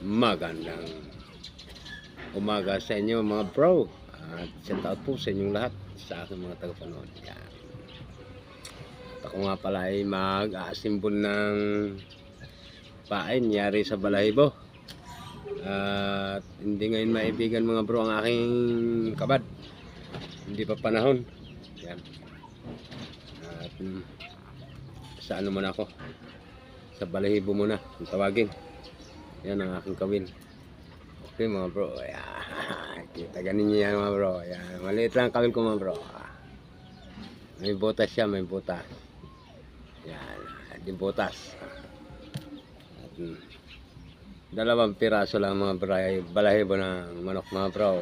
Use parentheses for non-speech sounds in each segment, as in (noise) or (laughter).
magandang umaga sa inyo mga bro. At shout out po sa inyong lahat sa aking mga tagapanood. Yan. At ako nga pala ay mag-aasimbol ng pain yari sa balahibo. At hindi ngayon maibigan mga bro ang aking kabad. Hindi pa panahon. Yan. At mm, sa ano muna ako? Sa balahibo muna tawagin yan ang aking kawin okay mga bro. Yan. (laughs) kita ganin niyo yan mga bro. Yan. maliit lang ang kawin ko mga bro. May butas siya may butas. Yan di butas. At mm, dalawang piraso lang mga ay balahibo ng manok mga bro.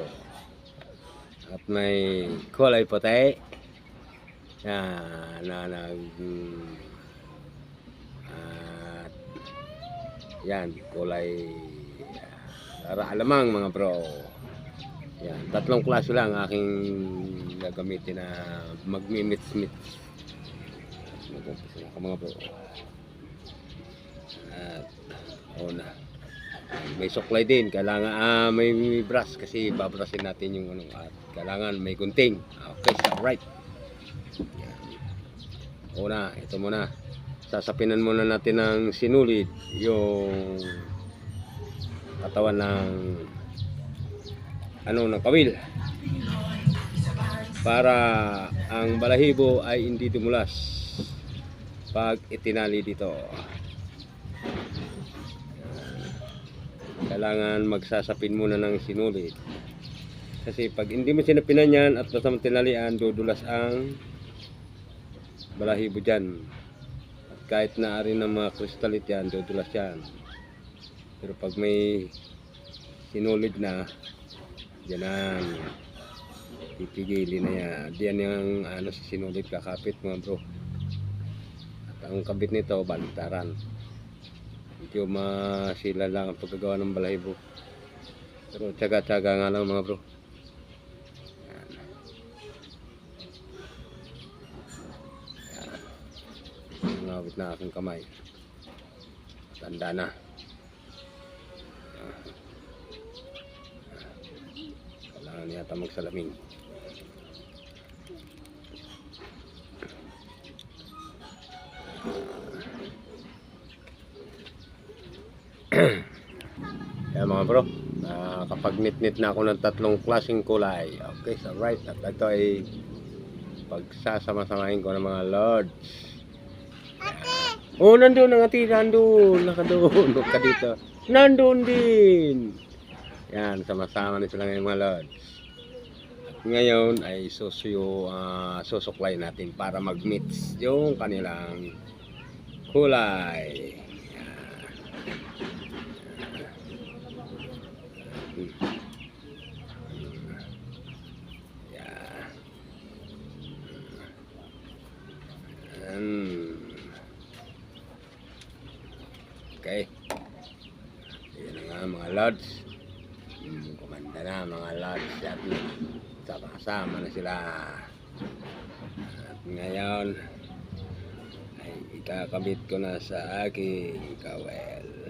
At may kulay puti. Yan na nag mm, at yan kulay para alamang mga bro. Yan tatlong klase lang aking gagamitin na na ako mga bro. At una may suklay din. Kailangan ah, may, may brush kasi babrasin natin yung ano at kailangan may gunting. Okay so right yan. una ito muna sasapinan muna natin ng sinulid yung katawan ng ano ng kawil. Para ang balahibo ay hindi dumulas pag itinali dito. Kailangan magsasapin muna ng sinulid kasi pag hindi mo sinapinan yan at basta mo tinalian dudulas ang balahibo dyan kahit naari ng mga kristalit yan dudulas yan. Pero pag may sinulid na yan ang titigilin na yan. Diyan yung ano si sinulid kakapit mga bro. At ang kabit nito baliktaran medyo masila lang ang pagkagawa ng balahibo pero tsaga-tsaga nga lang mga bro yan. Yan. Nangawit na aking kamay tanda na kailangan yata magsalamin (clears throat) Kaya mga bro, nakakapag-nit-nit na ako ng tatlong klaseng kulay. Okay, so right. At ito ay pagsasama-samahin ko ng mga lords. Oh, nandun ang ati, nandun. Nakadoon. Huwag ka dito. Nandun din. Yan, sama-sama na sila ngayon mga lords. Ngayon ay susuyo, ah, susuklay natin para mag-mix yung kanilang kulay. Yan. Yan. Yan. Okay. Yan na nga mga lods. Kumanda na mga lods. At sama-sama na sila. At ngayon ay ikakabit ko na sa aking kawel.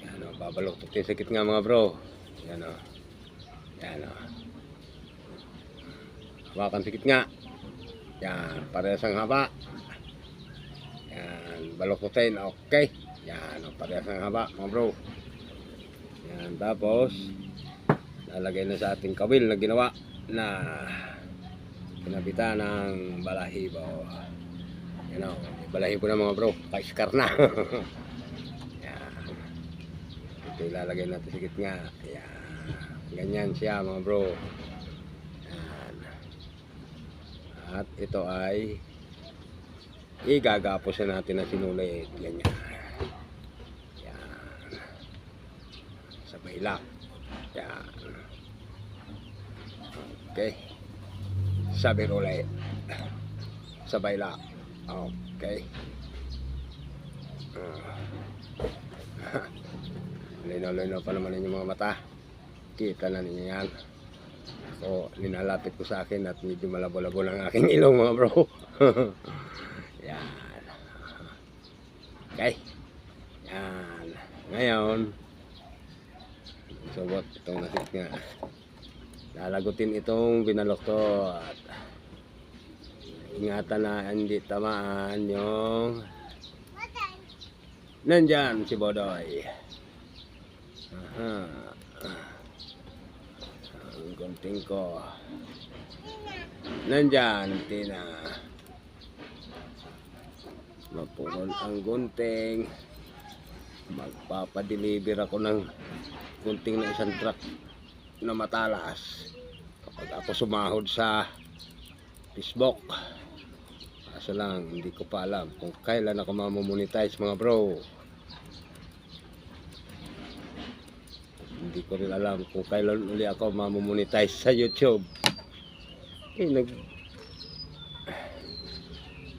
Yan o, babalok sakit nga mga bro. Yan o. Yan o. Hawakan sakit nga. Yan, parehas ang haba. Yan, balukutin, okay. Yan, parehas ang haba mga bro. Yan, tapos lalagay na sa ating kawil na ginawa na pinabitan ng balahibo. Yan o, balahibo na mga bro, paiskar na. (laughs) Yan. Ito ilalagay natin sa gitna. Yan. Ganyan siya mga bro. Yan. At ito ay igagapos na natin na sinulit. Ganyan. Yan. Sa bailak. Yan. Okay. Sabi ulit. Sa bailak. Okay. Ah. (laughs) Lino-lino pa naman yung mga mata. Kita na ninyo yan. So, linalapit ko sa akin at medyo malabo-labo ng aking (laughs) ilong mga bro. (laughs) yan. Okay. Yan. Ngayon, subot itong nasit nga. Lalagutin itong binalok to at ingatan na hindi tamaan yung nandyan si Bodoy. Aha. Ang gunting ko. Nandyan, Tina. Mapulon ang gunting. Magpapadeliver ako ng gunting na isang truck na matalas. Kapag ako sumahod sa Facebook. Kaso lang, hindi ko pa alam kung kailan ako mamomonetize mga bro. Hindi ko rin alam kung kailan uli ako mamomonetize sa YouTube. Eh, nag...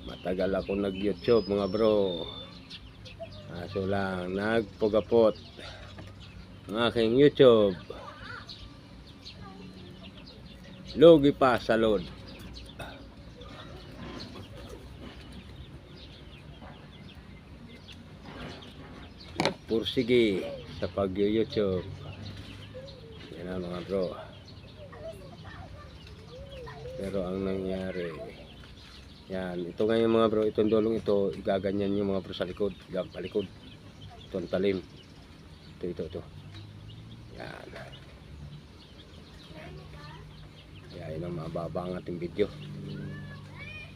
Matagal ako nag-YouTube mga bro. Kaso lang, nagpugapot ang aking YouTube. Lugi pa sa load. Pursige sa pag-YouTube. Yan ang mga bro. Pero ang nangyari, yan, ito ngayon mga bro, itong dolong ito, igaganyan yung mga bro sa likod, yan, palikod. Ito ang talim. Ito, ito, ito. Yan. Yun ang mababa ang ating video.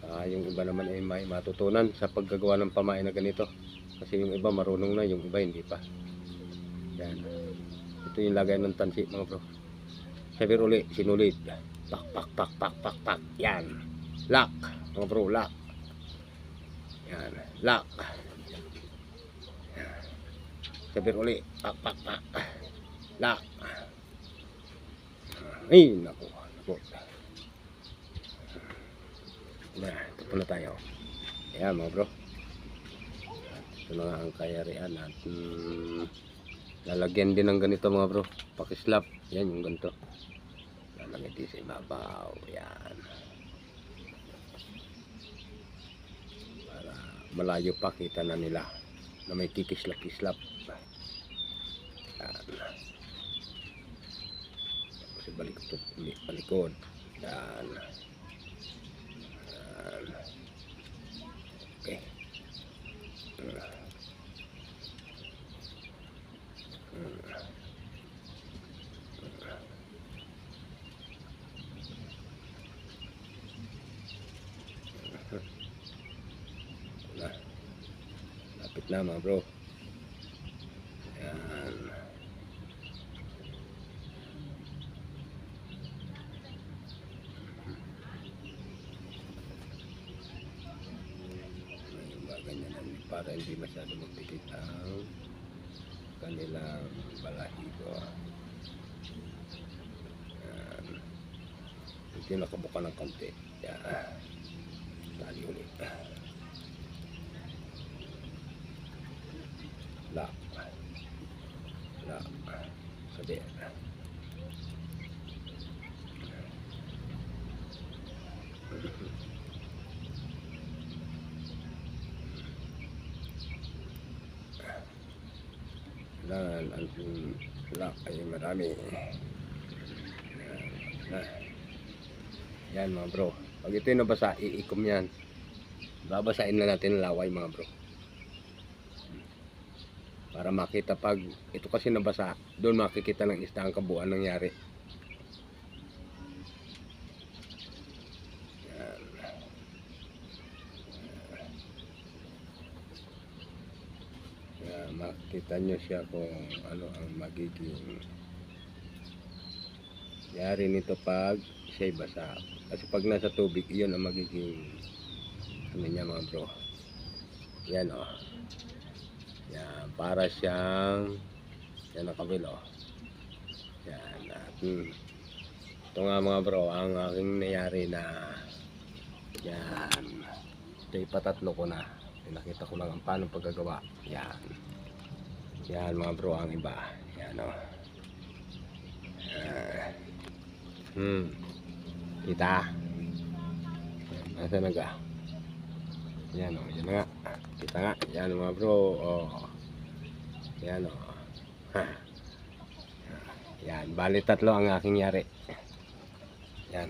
Ah, yung iba naman ay may matutunan sa paggagawa ng pamain na ganito. Kasi yung iba marunong na, yung iba hindi pa. Yan. Ito yung lagay ng tansi mga bro. Sabi uli, sinulit. Pak, pak, pak, pak, pak, pak. Yan. Lock. Mga bro, lock. Yan. Lock. Yan. Sabi uli, pak, pak, pak. Lock. Ay, naku. Naku. Na, ito na tayo. Ayan mga bro. Ito na nga ang kayarian at mm, lalagyan din ng ganito mga bro. Pakislap. Yan yung ganito. Lalagyan din sa ibabaw. Yan. Para malayo pa kita na nila na may kikislap-kislap. Yan. Tapos balikod, balikod. Yan. Yan. Okay. Wala. Mga bro. Yan. May mga ganyan lang para hindi masyado magpikit ang kanilang balahibo. Yan. Ito yung nakabuka ng konti. Yan. Tali ulit. Lock. Lock. Sabi. Dan ang lock ay marami. Na. Yan mga bro. Pag ito yung nabasa, iikom yan. Babasain na natin laway mga bro. Para makita pag ito kasi nabasa, doon makikita ng isda ang kabuuan nangyari. Yan. Kaya makita nyo siya kung ano ang magiging yari nito pag siya'y basa. Kasi pag nasa tubig, iyon ang magiging ano niya mga bro. Yan o. Oh. Yan, para siyang yan ang kabilo. Yan. At, hmm, ito nga mga bro, ang aking nangyari na yan. Ito ipatatlo ko na. Pinakita ko lang ang paano paggagawa. Yan. Yan mga bro, ang iba. Yan o. Ah. Hmm. Kita. Nasa na ka? Yan o, yan na nga. Kita nga. Yan mga bro. Oh. Yan o. Yan, bali tatlo ang aking yari. Yan.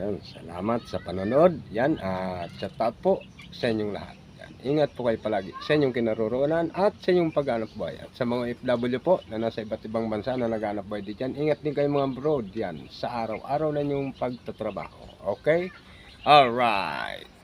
Yan, salamat sa panonood. Yan, at shout out po sa inyong lahat. Yan, ingat po kayo palagi sa inyong kinaroroonan at sa inyong paghanap buhay. At sa mga FW po na nasa iba't ibang bansa na naghanap buhay dyan, ingat din kayo mga bro yan sa araw-araw na inyong pagtatrabaho. Okay? Alright.